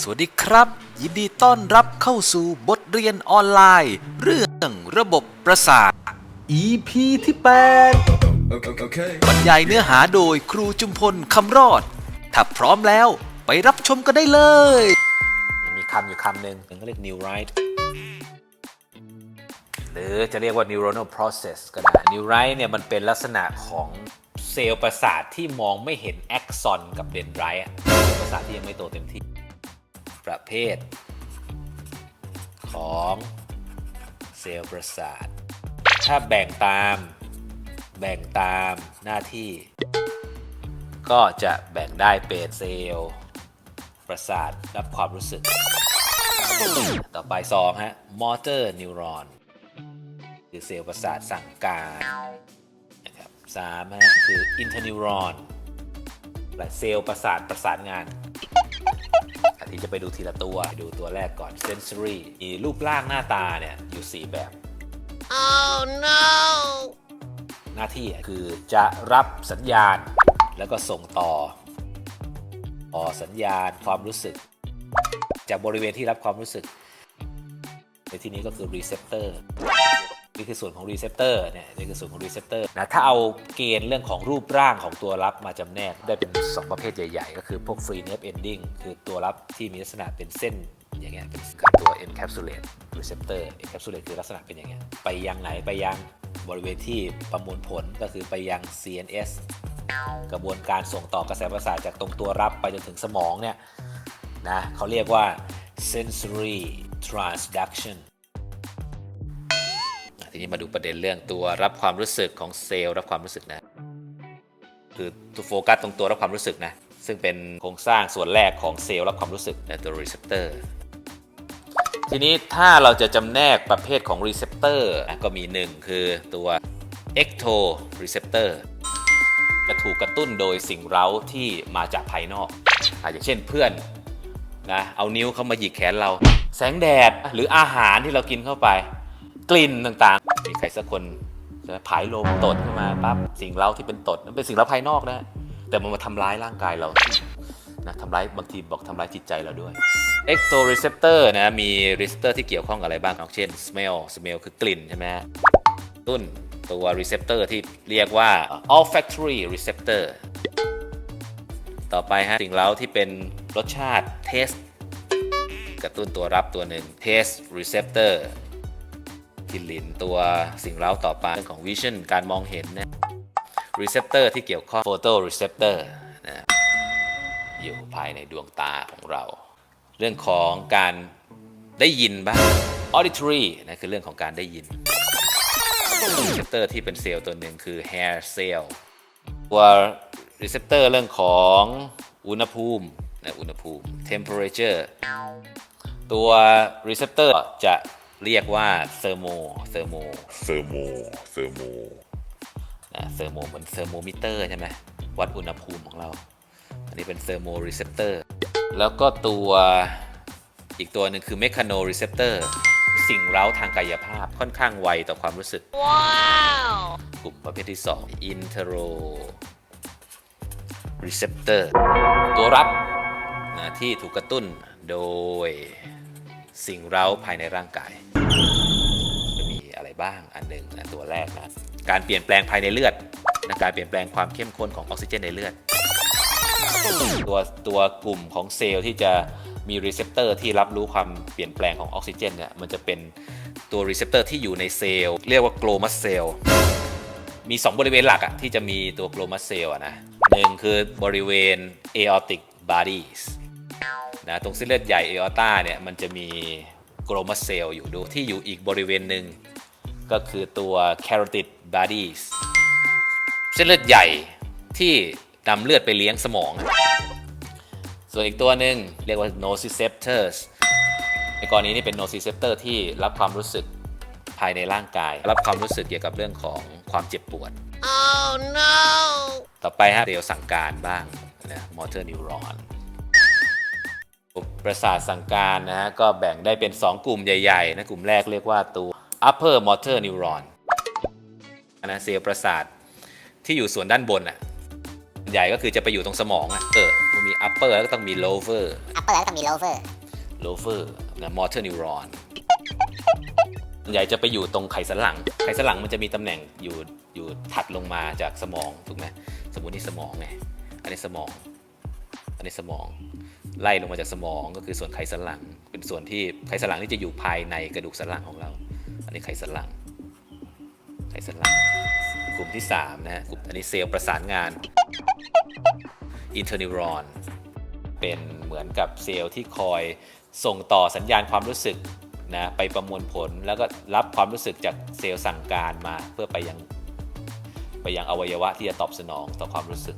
สวัสดีครับ ยินดีต้อนรับเข้าสู่บทเรียนออนไลน์ เรื่องระบบประสาท EP ที่ Okay. บรรยายเนื้อหาโดยครูจุมพลคำรอด ถ้าพร้อมแล้วไปรับชมกันได้เลย มีคำอยู่คำหนึ่งเขาเรียก neurite หรือจะเรียกว่า neuronal process ก็ได้ neurite เนี่ยมันเป็นลักษณะของเซลล์ประสาทที่มองไม่เห็นแอ็กซอนกับเดนไรต์อะเซลล์ประสาทที่ยังไม่โตเต็มที่ ประเภท ของเซลล์ประสาท ถ้าแบ่งตาม แบ่งตามหน้าที่ ก็จะแบ่งได้เป็นเซลล์ประสาทรับความรู้สึก ต่อไป2ฮะ motor neuron คือเซลล์ประสาทสั่งการนะครับสามฮะคือ interneuron และเซลล์ประสาทประสานงาน ทิตย์จะไปดูทีละตัวไปดูตัวแรกก่อน sensory มีรูปร่างหน้าตาเนี่ยอยู่ 4 แบบ Oh no! หน้าที่คือจะรับสัญญาณ แล้วก็ส่งต่อต่อสัญญาณความรู้สึก จากบริเวณที่รับความรู้สึก ในที่นี้ก็คือ receptor นี่คือส่วนของ receptor เนี่ยนี่คือส่วนของ receptor นะถ้าเอาเกณฑ์เรื่องของรูปร่างของตัวรับมาจำแนกได้เป็น 2 ประเภทใหญ่ๆ ก็คือพวก free nerve ending คือตัวรับที่มีลักษณะเป็นเส้นอย่างเงี้ยเป็นตัว encapsulate receptor encapsulate คือลักษณะเป็นอย่างเงี้ยไปยังไหนไปยังบริเวณที่ประมวลผลก็คือไปยัง CNS กระบวนการส่งต่อกระแสประสาทจากตรงตัวรับไปจนถึงสมองเนี่ยนะเขาเรียกว่า sensory transduction ทีนี้มาดูประเด็นเรื่องตัวรับความรู้สึกของเซลล์รับความรู้สึกนะ คือโฟกัสตรงตัวรับความรู้สึกนะ ซึ่งเป็นโครงสร้างส่วนแรกของเซลล์รับความรู้สึกในตัวรีเซพเตอร์ทีนี้ถ้าเราจะจำแนกประเภทของรีเซพเตอร์ก็มี 1 คือตัว ecto receptor จะถูกกระตุ้นโดยสิ่งเร้าที่มาจากภายนอกอะอย่างเช่นเพื่อนนะเอานิ้วเข้ามาหยิกแขนเรา แสงแดดหรืออาหารที่เรากินเข้าไป กลิ่นต่างๆ มีใครสักคนจะผายลมตดขึ้นมาปั๊บสิ่งเร้าที่เป็นตดนั้นเป็นสิ่งเร้าภายนอกนะแต่มันมาทำร้ายร่างกายเรานะทำร้ายบางทีบอกทำร้ายจิตใจเราด้วย ectoreceptor นะมี receptor ที่เกี่ยวข้องกับอะไรบ้างเช่น smell smell คือกลิ่นใช่ไหมฮะตุ้นตัว receptor ที่เรียกว่า olfactory receptor ต่อไปฮะสิ่งเร้าที่เป็นรสชาติ taste กระตุ้นตัวรับตัวหนึ่ง taste receptor ที่ลิ้นตัวสิ่งเร้าต่อไปเรื่องของ vision การมองเห็นนะ receptor ที่เกี่ยวข้อง photo receptor นะอยู่ภายในดวงตาของเรา เรื่องของการได้ยินบ้าง auditory นะคือเรื่องของการได้ยิน receptor ที่เป็นเซลล์ตัวหนึ่งคือ hair cell ตัว receptor เรื่องของอุณหภูมินะอุณหภูมิ temperature ตัว receptor จะ เรียกว่า thermo thermo Thermo. Thermo. นะ thermo เหมือน thermometer ใช่ไหมวัดอุณหภูมิของเรา อันนี้เป็น thermo receptor แล้วก็ตัวอีกตัวหนึ่งคือ mechano receptor สิ่งเร้าทางกายภาพค่อนข้างไวต่อความรู้สึก Wow! กลุ่มประเภทที่ 2 intero receptor ตัวรับนะที่ถูกกระตุ้นโดยสิ่งเร้าภายในร่างกายจะมีอะไร บ้างอันหนึ่งนะตัวแรกนะการเปลี่ยนแปลงภายในเลือดนะการเปลี่ยนแปลงความเข้มข้นของออกซิเจนในเลือด ตัวตัวกลุ่มของเซลล์ที่จะมีรีเซพเตอร์ที่รับรู้ความเปลี่ยนแปลงของออกซิเจนเนี่ยมันจะเป็นตัวรีเซพเตอร์ที่อยู่ในเซลล์เรียกว่าโกลมัสเซลล์มี 2 บริเวณหลักอะที่จะมีตัวโกลมัสเซลล์อะนะหนึ่งคือบริเวณ aortic bodies นะตรงเส้นเลือดใหญ่ aorta เนี่ยมันจะมีโกลมัสเซลล์อยู่ดูที่อยู่อีกบริเวณหนึ่ง ก็คือตัว carotid bodies เส้นเลือดใหญ่ที่นำเลือดไปเลี้ยงสมอง ส่วนอีกตัวหนึ่งเรียกว่า nociceptors ในกรณีนี้เป็น nociceptor ที่รับความรู้สึกภายในร่างกาย รับความรู้สึกเกี่ยวกับเรื่องของความเจ็บปวด Oh no! ต่อไปฮะเดี๋ยวสั่งการบ้างนะ motor neuron ประสาทสั่งการนะฮะก็แบ่งได้เป็น 2 กลุ่มใหญ่ ๆ นะ กลุ่มแรกเรียกว่าตัว upper motor neuron นะเซลล์ประสาทที่อยู่ส่วนด้านบนอะใหญ่ก็คือจะไปอยู่ตรงสมองอะเออมันมี upper แล้วก็ต้องมี lower อัปเปอร์แล้วก็ต้องมีโลเวอร์ lower นะ motor neuron ส่วนใหญ่จะไปอยู่ตรงไขสันหลัง ไขสันหลังมันจะมีตำแหน่งอยู่อยู่ถัดลงมาจากสมองถูกไหมสมมตินี่สมองไงอันนี้สมอง อันนี้สมองไล่ลงมาจากสมองก็คือส่วนไขสันหลัง เป็นส่วนที่ไขสันหลังที่จะอยู่ภายในกระดูกสันหลังของเราอั นนี้ไขสันหลัง ไขสันหลัง กลุ่มที่ 3 นะฮะกลุ่มอันนี้เซลล์ประสานงาน interneuron เป็นเหมือนกับเซลล์ที่คอยส่งต่อสัญญาณความรู้สึกนะไปประมวลผลแล้วก็รับความรู้สึกจากเซลล์สั่งการมาเพื่อไปยังไปยังอวัยวะที่จะตอบสนองต่อความรู้สึก